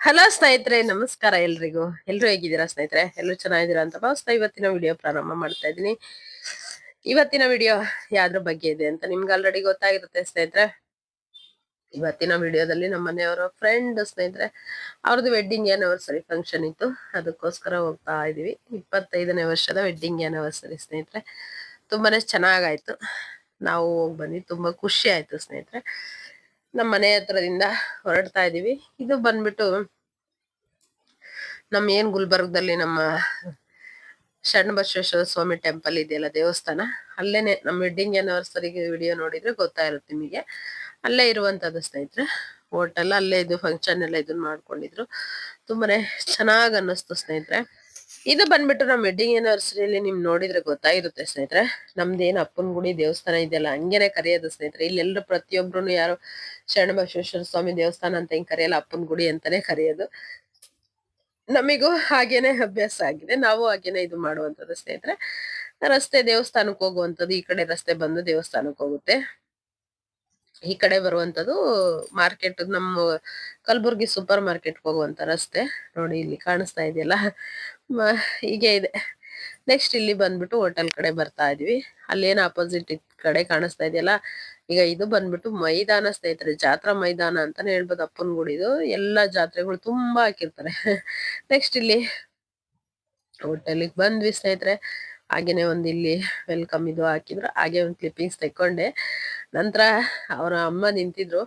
Hello ಸ್ನೇಹಿತರೆ, ನಮಸ್ಕಾರ ಎಲ್ರಿಗೂ. ಎಲ್ರು ಹೇಗಿದ್ದೀರಾ ಸ್ನೇಹಿತರೆ? ಎಲ್ಲರೂ ಚೆನ್ನಾಗಿದ್ದೀರಾ ಅಂತ ಭಾವಿಸ್ತಾ ಇವತ್ತಿನ ವಿಡಿಯೋ ಪ್ರಾರಂಭ ಮಾಡ್ತಾ ಇದ್ದೀನಿ. ಇವತ್ತಿನ ವಿಡಿಯೋ ಯಾವ್ದ್ರ ಬಗ್ಗೆ ಇದೆ ಅಂತ ನಿಮ್ಗೆ ಆಲ್ರೆಡಿ ಗೊತ್ತಾಗಿರುತ್ತೆ ಸ್ನೇಹಿತರೆ. ಇವತ್ತಿನ ವಿಡಿಯೋದಲ್ಲಿ ನಮ್ಮ ಮನೆಯವರ ಫ್ರೆಂಡ್ ಸ್ನೇಹಿತರೆ, ಅವ್ರದ್ದು ವೆಡ್ಡಿಂಗ್ ಆ್ಯನಿವರ್ಸರಿ ಫಂಕ್ಷನ್ ಇತ್ತು. ಅದಕ್ಕೋಸ್ಕರ ಹೋಗ್ತಾ ಇದೀವಿ ಇಪ್ಪತ್ತೈದನೇ ವರ್ಷದ ವೆಡ್ಡಿಂಗ್ ಆ್ಯನಿವರ್ಸರಿ ಸ್ನೇಹಿತರೆ. ತುಂಬಾನೇ ಚೆನ್ನಾಗಾಯ್ತು. ನಾವು ಹೋಗಿ ಬಂದು ತುಂಬಾ ಖುಷಿ ಆಯ್ತು ಸ್ನೇಹಿತರೆ. ನಮ್ಮ ಮನೆ ಹತ್ರದಿಂದ ಹೊರಡ್ತಾ ಇದೀವಿ. ಇದು ಬಂದ್ಬಿಟ್ಟು ನಮ್ಮ ಏನ್ ಗುಲ್ಬರ್ಗದಲ್ಲಿ ನಮ್ಮ ಶರಣಬಸವೇಶ್ವರ ಸ್ವಾಮಿ ಟೆಂಪಲ್ ಇದೆಯಲ್ಲ ದೇವಸ್ಥಾನ, ಅಲ್ಲೇನೆ ನಮ್ಮ ವೆಡ್ಡಿಂಗ್ ಆನಿವರ್ಸರಿಗೆ ವಿಡಿಯೋ ನೋಡಿದ್ರೆ ಗೊತ್ತಾಗಿರುತ್ತೆ ನಿಮಗೆ. ಅಲ್ಲೇ ಇರುವಂತದ್ದು ಸ್ನೇಹಿತರೆ ಹೋಟೆಲ್ ಅಲ್ಲೇ ಇದು ಫಂಕ್ಷನ್ ಎಲ್ಲ ಇದನ್ನ ಮಾಡ್ಕೊಂಡಿದ್ರು. ತುಂಬಾನೇ ಚೆನ್ನಾಗ್ ಅನ್ನಿಸ್ತು ಸ್ನೇಹಿತರೆ. ಇದು ಬಂದ್ಬಿಟ್ಟು ನಮ್ಮ ವೆಡ್ಡಿಂಗ್ ಆನಿವರ್ಸರಿಯಲ್ಲಿ ನಿಮ್ ನೋಡಿದ್ರೆ ಗೊತ್ತಾಗಿರುತ್ತೆ ಸ್ನೇಹಿತರೆ. ಏನ್ ಅಪ್ಪನ ಗುಡಿ ದೇವಸ್ಥಾನ ಇದೆಯಲ್ಲ, ಹಂಗೇನೆ ಕರೆಯೋದು ಸ್ನೇಹಿತರೆ. ಇಲ್ಲೆಲ್ಲರೂ ಪ್ರತಿಯೊಬ್ರು ಯಾರು ಶರಣ ಬಸವೇಶ್ವರ ಸ್ವಾಮಿ ದೇವಸ್ಥಾನ ಅಂತ ಹಿಂಗ್ ಕರೆಯಲ್ಲ ಅಪ್ಪನ ಗುಡಿ ಅಂತಾನೆ ಕರೆಯೋದು. ನಮಿಗೂ ಹಾಗೇನೆ ಅಭ್ಯಾಸ ಆಗಿದೆ. ನಾವು ಹಾಗೇನೆ ಇದು ಮಾಡುವಂತದ್ದು ಸ್ನೇಹಿತರೆ. ರಸ್ತೆ ದೇವಸ್ಥಾನಕ್ಕೆ ಹೋಗುವಂತದ್ದು ಈ ಕಡೆ ರಸ್ತೆ ಬಂದು ದೇವಸ್ಥಾನಕ್ಕೆ ಹೋಗುತ್ತೆ. ಈ ಕಡೆ ಬರುವಂತದ್ದು ಮಾರ್ಕೆಟ್, ನಮ್ಮ ಕಲಬುರ್ಗಿ ಸೂಪರ್ ಮಾರ್ಕೆಟ್ ಹೋಗುವಂತ ರಸ್ತೆ. ನೋಡಿ, ಇಲ್ಲಿ ಕಾಣಿಸ್ತಾ ಇದೆಯಲ್ಲ. ಹೀಗೆ ಇದೆ. ನೆಕ್ಸ್ಟ್ ಇಲ್ಲಿ ಬಂದ್ಬಿಟ್ಟು ಹೋಟೆಲ್ ಕಡೆ ಬರ್ತಾ ಇದೀವಿ. ಅಲ್ಲೇನ್ ಅಪೋಸಿಟ್ ಕಡೆ ಕಾಣಿಸ್ತಾ ಇದೆಯಲ್ಲ, ಈಗ ಇದು ಬಂದ್ಬಿಟ್ಟು ಮೈದಾನ ಸ್ನೇಹಿತರೆ, ಜಾತ್ರಾ ಮೈದಾನ ಅಂತಾನೆ ಹೇಳ್ಬೋದು ಅಪ್ಪನ್ ಗುಡಿದು. ಎಲ್ಲಾ ಜಾತ್ರೆಗಳು ತುಂಬಾ ಹಾಕಿರ್ತಾರೆ. ನೆಕ್ಸ್ಟ್ ಇಲ್ಲಿ ಹೋಟೆಲಿಗೆ ಬಂದ್ವಿ ಸ್ನೇಹಿತರೆ. ಹಾಗೇನೆ ಒಂದ್ ಇಲ್ಲಿ ವೆಲ್ಕಮ್ ಇದು ಹಾಕಿದ್ರು. ಹಾಗೆ ಒಂದ್ ಕ್ಲಿಪ್ಪಿಂಗ್ಸ್ ತೆಕ್ಕೊಂಡೆ. ನಂತರ ಅವರ ಅಮ್ಮ ನಿಂತಿದ್ರು,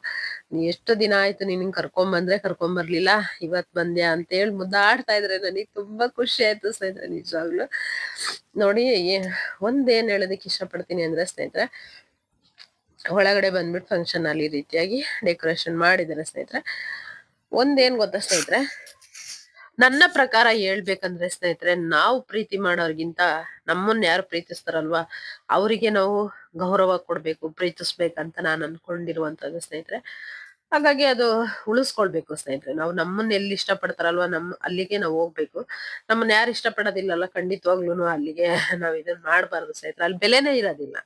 ನೀ ಎಷ್ಟು ದಿನ ಆಯ್ತು ನಿನ್ ಕರ್ಕೊಂಡ್ ಬಂದ್ರೆ, ಕರ್ಕೊಂಡ್ ಬರ್ಲಿಲ್ಲ? ಇವತ್ ಬಂದ್ಯಾ? ಅಂತ ಹೇಳಿ ಮುದ್ದಾಡ್ತಾ ಇದ್ರೆ ನನಗೆ ತುಂಬಾ ಖುಷಿ ಆಯ್ತು ಸ್ನೇಹಿತರೆ, ನಿಜವಾಗ್ಲು. ನೋಡಿ ಒಂದೇನ್ ಹೇಳೋದಕ್ಕೆ ಇಷ್ಟಪಡ್ತೀನಿ ಅಂದ್ರೆ ಸ್ನೇಹಿತರೆ, ಒಳಗಡೆ ಬಂದ್ಬಿಟ್ಟು ಫಂಕ್ಷನ್ ಅಲ್ಲಿ ರೀತಿಯಾಗಿ ಡೆಕೋರೇಷನ್ ಮಾಡಿದ್ದಾರೆ ಸ್ನೇಹಿತರೆ. ಒಂದೇನ್ ಗೊತ್ತಾ ಸ್ನೇಹಿತರೆ ನನ್ನ ಪ್ರಕಾರ ಹೇಳ್ಬೇಕಂದ್ರೆ ಸ್ನೇಹಿತರೆ, ನಾವು ಪ್ರೀತಿ ಮಾಡೋರ್ಗಿಂತ ನಮ್ಮನ್ನ ಯಾರು ಪ್ರೀತಿಸ್ತಾರಲ್ವಾ? ಅವರಿಗೆ ನಾವು ಗೌರವ ಕೊಡ್ಬೇಕು, ಪ್ರೀತಿಸ್ಬೇಕಂತ ನಾನು ಅನ್ಕೊಂಡಿರುವಂತದ್ದು ಸ್ನೇಹಿತರೆ. ಹಾಗಾಗಿ ಅದು ಉಳಿಸ್ಕೊಳ್ಬೇಕು ಸ್ನೇಹಿತರೆ. ನಾವು ನಮ್ಮನ್ನ ಎಲ್ಲಿ ಇಷ್ಟಪಡ್ತಾರಲ್ವಾ? ನಮ್, ಅಲ್ಲಿಗೆ ನಾವು ಹೋಗ್ಬೇಕು. ನಮ್ಮನ್ನ ಯಾರು ಇಷ್ಟಪಡೋದಿಲ್ಲಲ್ಲ ಖಂಡಿತವಾಗ್ಲೂ ಅಲ್ಲಿಗೆ ನಾವ್ ಇದನ್ನ ಮಾಡಬಾರ್ದು ಸ್ನೇಹಿತರೆ. ಅಲ್ಲಿ ಬೆಲೆನೇ ಇರೋದಿಲ್ಲ.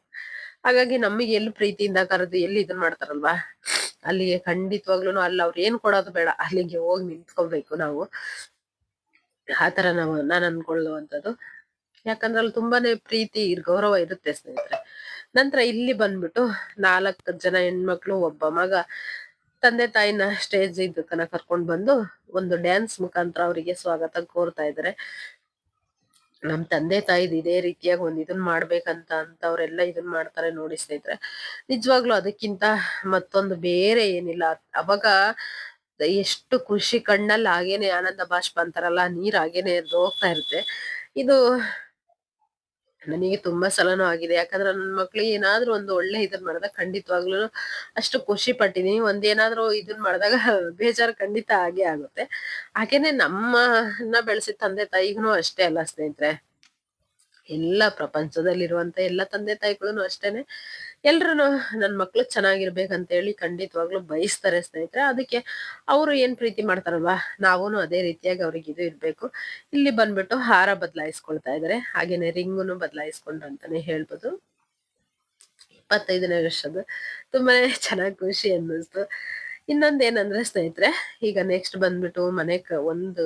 ಹಾಗಾಗಿ ನಮಗೆ ಎಲ್ಲಿ ಪ್ರೀತಿಯಿಂದ ಕರೆದು ಎಲ್ಲಿ ಇದನ್ನ ಮಾಡ್ತಾರಲ್ವಾ? ಅಲ್ಲಿಗೆ ಖಂಡಿತವಾಗ್ಲೂ ಅಲ್ಲಿ ಅವ್ರು ಏನ್ ಕೊಡೋದು ಬೇಡ, ಅಲ್ಲಿಗೆ ಹೋಗಿ ನಿಂತ್ಕೋಬೇಕು ನಾವು. ಆತರ ನಾವು, ನಾನು ಅನ್ಕೊಳ್ಳುವಂಥದ್ದು. ಯಾಕಂದ್ರೆ ಅಲ್ಲಿ ತುಂಬಾನೇ ಪ್ರೀತಿ ಗೌರವ ಇರುತ್ತೆ ಸ್ನೇಹಿತರೆ. ನಂತರ ಇಲ್ಲಿ ಬಂದ್ಬಿಟ್ಟು ನಾಲ್ಕು ಜನ ಹೆಣ್ಮಕ್ಳು, ಒಬ್ಬ ಮಗ, ತಂದೆ ತಾಯಿನ ಸ್ಟೇಜ್ ಇದಕ್ಕನ ಕರ್ಕೊಂಡ್ ಬಂದು ಒಂದು ಡ್ಯಾನ್ಸ್ ಮುಖಾಂತರ ಅವರಿಗೆ ಸ್ವಾಗತ ಕೋರ್ತಾ ಇದ್ದಾರೆ ನಮ್ ತಂದೆ ತಾಯಿದ್ ಇದೇ ರೀತಿಯಾಗಿ ಒಂದ್ ಇದನ್ ಮಾಡ್ಬೇಕಂತ ಅಂತ ಅವ್ರೆಲ್ಲ ಇದನ್ ಮಾಡ್ತಾರೆ ನೋಡಿ ಸ್ನೇಹಿತರೆ. ನಿಜವಾಗ್ಲೂ ಅದಕ್ಕಿಂತ ಮತ್ತೊಂದು ಬೇರೆ ಏನಿಲ್ಲ. ಅವಾಗ ಎಷ್ಟು ಖುಷಿ ಕಣ್ಣಲ್ಲಿ ಹಾಗೇನೆ ಆನಂದ ಬಾಷ್ಪ ಅಂತಾರಲ್ಲ, ನೀರ್ ಹಾಗೇನೆ ಹೋಗ್ತಾ ಇರುತ್ತೆ. ಇದು ನನಗೆ ತುಂಬಾ ಸಲನೂ ಆಗಿದೆ. ಯಾಕಂದ್ರೆ ನನ್ನ ಮಕ್ಳಿಗೆ ಏನಾದ್ರೂ ಒಂದು ಒಳ್ಳೆ ಇದನ್ ಮಾಡಿದಾಗ ಖಂಡಿತವಾಗ್ಲೂ ಅಷ್ಟು ಖುಷಿ ಪಟ್ಟಿದೀನಿ ಒಂದೇನಾದ್ರೂ ಇದನ್ ಮಾಡಿದಾಗ ಬೇಜಾರು ಖಂಡಿತ ಆಗೇ ಆಗುತ್ತೆ. ಹಾಗೇನೆ ನಮ್ಮನ್ನ ಬೆಳೆಸಿದ ತಂದೆ ತಾಯಿಗೂ ಅಷ್ಟೇ ಅಲ್ಲ ಸ್ನೇಹಿತರೆ. ಎಲ್ಲ ಪ್ರಪಂಚದಲ್ಲಿರುವಂತ ಎಲ್ಲ ತಂದೆ ತಾಯಿಗಳು ಅಷ್ಟೇನೆ. ಎಲ್ರು ನನ್ ಮಕ್ಳು ಚೆನ್ನಾಗಿರ್ಬೇಕಂತ ಹೇಳಿ ಖಂಡಿತವಾಗ್ಲೂ ಬಯಸ್ತಾರೆ ಸ್ನೇಹಿತರೆ. ಅದಕ್ಕೆ ಅವರು ಏನ್ ಪ್ರೀತಿ ಮಾಡ್ತಾರಲ್ವಾ? ನಾವೂನು ಅದೇ ರೀತಿಯಾಗಿ ಅವ್ರಿಗೆ ಇದು ಇರ್ಬೇಕು. ಇಲ್ಲಿ ಬಂದ್ಬಿಟ್ಟು ಹಾರ ಬದಲಾಯಿಸ್ಕೊಳ್ತಾ ಇದಾರೆ. ಹಾಗೇನೆ ರಿಂಗುನು ಬದಲಾಯಿಸ್ಕೊಂಡ್ರು ಅಂತಾನೆ ಹೇಳ್ಬೋದು. ಇಪ್ಪತ್ತೈದನೇ ವರ್ಷದ್ದು. ತುಂಬಾನೇ ಚೆನ್ನಾಗಿ ಖುಷಿ ಅನ್ನಿಸ್ತು. ಇನ್ನೊಂದ್ ಏನಂದ್ರೆ ಸ್ನೇಹಿತರೆ, ಈಗ ನೆಕ್ಸ್ಟ್ ಬಂದ್ಬಿಟ್ಟು ಮನೆ ಒಂದು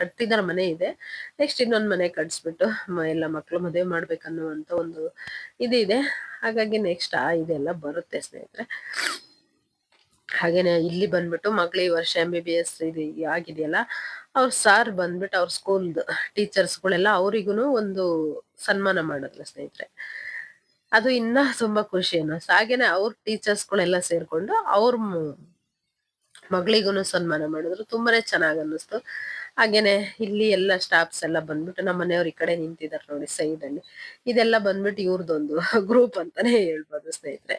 ಕಟ್ಟಿದ ಮನೆ ಇದೆ. ನೆಕ್ಸ್ಟ್ ಇನ್ನೊಂದ್ ಮನೆ ಕಟ್ಸ್ಬಿಟ್ಟು ಎಲ್ಲ ಮಕ್ಕಳು ಮದುವೆ ಮಾಡ್ಬೇಕನ್ನುವಂತ ಒಂದು ಇದು ಇದೆ. ಹಾಗಾಗಿ ನೆಕ್ಸ್ಟ್ ಆ ಇದೆಲ್ಲ ಬರುತ್ತೆ ಸ್ನೇಹಿತರೆ. ಹಾಗೇನೆ ಇಲ್ಲಿ ಬಂದ್ಬಿಟ್ಟು ಮಕ್ಳು ಈ ವರ್ಷ ಎಂ ಬಿ ಬಿ ಎಸ್ ಇದು ಆಗಿದೆಯಲ್ಲ, ಅವ್ರ ಸಾರ್ ಬಂದ್ಬಿಟ್ಟು ಅವ್ರ ಸ್ಕೂಲ್ದು ಟೀಚರ್ಸ್ಗಳೆಲ್ಲ ಅವ್ರಿಗೂ ಒಂದು ಸನ್ಮಾನ ಮಾಡಿದ್ರೆ ಸ್ನೇಹಿತರೆ. ಅದು ಇನ್ನ ತುಂಬಾ ಖುಷಿ ಅನ್ನಿಸ್ತು. ಹಾಗೇನೆ ಅವ್ರ ಟೀಚರ್ಸ್ಗಳೆಲ್ಲ ಸೇರ್ಕೊಂಡು ಅವ್ರ ಮಗಳಿಗೂ ಸನ್ಮಾನ ಮಾಡಿದ್ರು. ತುಂಬಾನೇ ಚೆನ್ನಾಗಿ ಅನ್ನಿಸ್ತು. ಹಾಗೇನೆ ಇಲ್ಲಿ ಎಲ್ಲ ಸ್ಟಾಫ್ಸ್ ಎಲ್ಲ ಬಂದ್ಬಿಟ್ಟು ನಮ್ಮ ಮನೆಯವ್ರ ಈ ಕಡೆ ನಿಂತಿದ್ದಾರೆ ನೋಡಿ ಸೈಡ್ ಅಲ್ಲಿ. ಇದೆಲ್ಲ ಬಂದ್ಬಿಟ್ಟು ಇವ್ರದೊಂದು ಗ್ರೂಪ್ ಅಂತಾನೆ ಹೇಳ್ಬೋದು ಸ್ನೇಹಿತರೆ.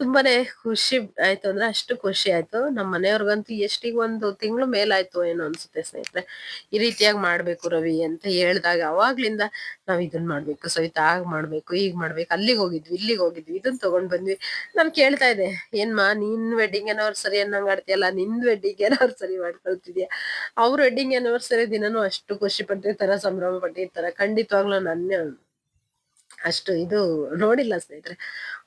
ತುಂಬಾನೇ ಖುಷಿ ಆಯ್ತು ಅಂದ್ರೆ ಅಷ್ಟು ಖುಷಿ ಆಯ್ತು. ನಮ್ಮ ಮನೆಯವ್ರಿಗಂತೂ ಎಷ್ಟಿಗ್ ಒಂದು ತಿಂಗಳು ಮೇಲಾಯ್ತು ಏನೋ ಅನ್ಸುತ್ತೆ ಸ್ನೇಹಿತರೆ. ಈ ರೀತಿಯಾಗಿ ಮಾಡ್ಬೇಕು ರವಿ ಅಂತ ಹೇಳ್ದಾಗ ಅವಾಗ್ಲಿಂದ ನಾವ್ ಇದನ್ ಮಾಡ್ಬೇಕು, ಸವಿತಾ ಆಗ ಮಾಡ್ಬೇಕು, ಈಗ ಮಾಡ್ಬೇಕು, ಅಲ್ಲಿಗೆ ಹೋಗಿದ್ವಿ, ಇಲ್ಲಿಗೆ ಹೋಗಿದ್ವಿ, ಇದನ್ ತಗೊಂಡ್ ಬಂದ್ವಿ. ನಾನ್ ಕೇಳ್ತಾ ಇದ್ದೆ, ಏನ್ಮಾ ನಿನ್ ವೆಡ್ಡಿಂಗ್ ಅನಿವರ್ಸರಿ ಅನ್ನಂಗ್ ಆಡ್ತೀಯಲ್ಲ, ನಿನ್ ವೆಡ್ಡಿಂಗ್ ಆನಿವರ್ಸರಿ ಮಾಡ್ಕೊಳ್ತಿದ್ಯಾ? ಅವ್ರ ವೆಡ್ಡಿಂಗ್ ಅನಿವರ್ಸರಿ ದಿನನೂ ಅಷ್ಟು ಖುಷಿ ಪಟ್ಟಿರ್ತಾರ ಸಂಭ್ರಮ ಪಟ್ಟಿರ್ತಾರ ಖಂಡಿತವಾಗ್ಲೂ ನನ್ನ ಅಷ್ಟು ಇದು ನೋಡಿಲ್ಲ ಸ್ನೇಹಿತರೆ.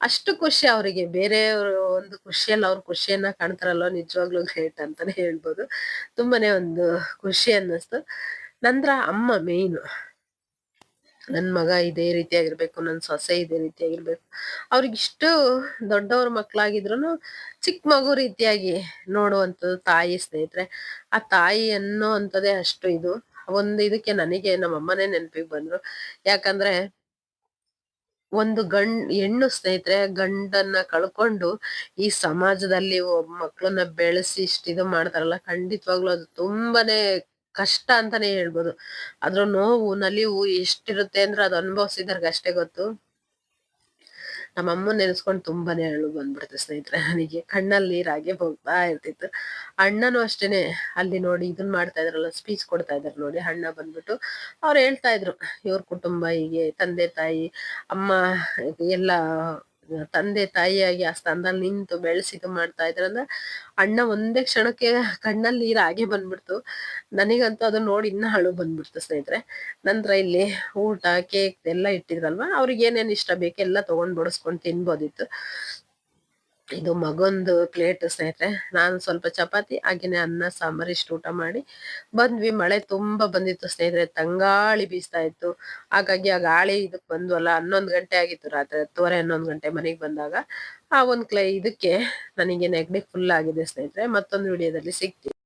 ಅಷ್ಟು ಖುಷಿ ಅವರಿಗೆ. ಬೇರೆಯವರು ಒಂದು ಖುಷಿಯಲ್ಲಿ ಅವ್ರ ಖುಷಿಯನ್ನ ಕಾಣ್ತಾರಲ್ವ ನಿಜವಾಗ್ಲೂ ಗ್ರೇಟ್ ಅಂತಾನೆ ಹೇಳ್ಬೋದು. ತುಂಬಾನೇ ಒಂದು ಖುಷಿ ಅನ್ನಿಸ್ತು. ನಂತರ ಅಮ್ಮ ಮೇಯ್ನು ನನ್ ಮಗ ಇದೇ ರೀತಿಯಾಗಿರ್ಬೇಕು, ನನ್ ಸೊಸೆ ಇದೇ ರೀತಿಯಾಗಿರ್ಬೇಕು. ಅವ್ರಿಗೆ ಇಷ್ಟು ದೊಡ್ಡವ್ರ ಮಕ್ಳಾಗಿದ್ರು ಚಿಕ್ಕ ಮಗು ರೀತಿಯಾಗಿ ನೋಡುವಂಥದ್ದು ತಾಯಿ ಸ್ನೇಹಿತರೆ. ಆ ತಾಯಿ ಅನ್ನೋ ಅಂತದೇ ಅಷ್ಟು ಇದು. ಒಂದು ಇದಕ್ಕೆ ನನಗೆ ನಮ್ಮ ಅಮ್ಮನೇ ನೆನಪಿಗೆ ಬಂದ್ರು. ಯಾಕಂದ್ರೆ ಒಂದು ಗಂಡ್, ಹೆಣ್ಣು ಸ್ನೇಹಿತರೆ, ಗಂಡನ್ನ ಕಳ್ಕೊಂಡು ಈ ಸಮಾಜದಲ್ಲಿ ಮಕ್ಕಳನ್ನ ಬೆಳೆಸಿ ಇಷ್ಟ ಇದು ಮಾಡ್ತಾರಲ್ಲ, ಖಂಡಿತವಾಗ್ಲೂ ಅದು ತುಂಬಾನೇ ಕಷ್ಟ ಅಂತಾನೆ ಹೇಳ್ಬೋದು. ಅದ್ರ ನೋವು, ನಲಿವು ಎಷ್ಟಿರುತ್ತೆ ಅಂದ್ರೆ ಅದು ಅನುಭವಿಸಿದವ್ರಿಗೆ ಅಷ್ಟೇ ಗೊತ್ತು. ನಮ್ಮ ಅಮ್ಮ ನೆನೆಸ್ಕೊಂಡು ತುಂಬಾನೇ ಅಳು ಬಂದ್ಬಿಡ್ತು ಸ್ನೇಹಿತರೆ. ನನಗೆ ಕಣ್ಣಲ್ಲಿ ನೀರಾಗೆ ಹೋಗ್ತಾ ಇರ್ತಿತ್ತು. ಅಣ್ಣನೂ ಅಷ್ಟೇನೆ ಅಲ್ಲಿ ನೋಡಿ ಇದನ್ ಮಾಡ್ತಾ ಇದ್ರಲ್ಲ ಸ್ಪೀಚ್ ಕೊಡ್ತಾ ಇದ್ರು ನೋಡಿ, ಅಣ್ಣ ಬಂದ್ಬಿಟ್ಟು ಅವ್ರು ಹೇಳ್ತಾ ಇದ್ರು, ಇವ್ರ ಕುಟುಂಬ ಹೀಗೆ, ತಂದೆ ತಾಯಿ, ಅಮ್ಮ, ಎಲ್ಲ ತಂದೆ ತಾಯಿಯಾಗಿ ಆ ಸ್ಥಾನದಲ್ಲಿ ನಿಂತು ಬೆಳೆಸಿ ಇದು ಮಾಡ್ತಾ ಇದ್ರಂದ್ರೆ ಅಣ್ಣ ಒಂದೇ ಕ್ಷಣಕ್ಕೆ ಕಣ್ಣಲ್ಲಿ ನೀರು ಹಾಗೆ ಬಂದ್ಬಿಡ್ತು. ನನಗಂತೂ ಅದನ್ನ ನೋಡಿ ಇನ್ನ ಹಳು ಬಂದ್ಬಿಡ್ತು ಸ್ನೇಹಿತರೆ. ನಂತರ ಇಲ್ಲಿ ಊಟ ಕೇಕ್ ಎಲ್ಲ ಇಟ್ಟಿದ್ರಲ್ವಾ? ಅವ್ರಿಗೆ ಏನೇನು ಇಷ್ಟ ಬೇಕೆಲ್ಲ ತಗೊಂಡ್ ಬಡಿಸ್ಕೊಂಡು ತಿನ್ಬೋದಿತ್ತು. ಇದು ಮಗೊಂದು ಪ್ಲೇಟ್ ಸ್ನೇಹಿತರೆ, ನಾನು ಸ್ವಲ್ಪ ಚಪಾತಿ, ಹಾಗೇನೆ ಅನ್ನ, ಸಾಂಬಾರ್ ಇಷ್ಟು ಊಟ ಮಾಡಿ ಬಂದ್ವಿ. ಮಳೆ ತುಂಬಾ ಬಂದಿತ್ತು ಸ್ನೇಹಿತರೆ, ತಂಗಾಳಿ ಬೀಸ್ತಾ ಇತ್ತು. ಹಾಗಾಗಿ ಆ ಗಾಳಿ ಇದಕ್ ಬಂದ್ವಲ್ಲ, ಹನ್ನೊಂದು ಗಂಟೆ ಆಗಿತ್ತು, ರಾತ್ರಿ ಹತ್ತುವರೆ, ಹನ್ನೊಂದ್ ಗಂಟೆ ಮನೆಗೆ ಬಂದಾಗ. ಆ ಒಂದ್ ಕ್ಲೈ, ಇದಕ್ಕೆ ನನಗೆ ನೆಗಡಿ ಫುಲ್ ಆಗಿದೆ ಸ್ನೇಹಿತರೆ. ಮತ್ತೊಂದು ವಿಡಿಯೋದಲ್ಲಿ ಸಿಗ್ತೀನಿ.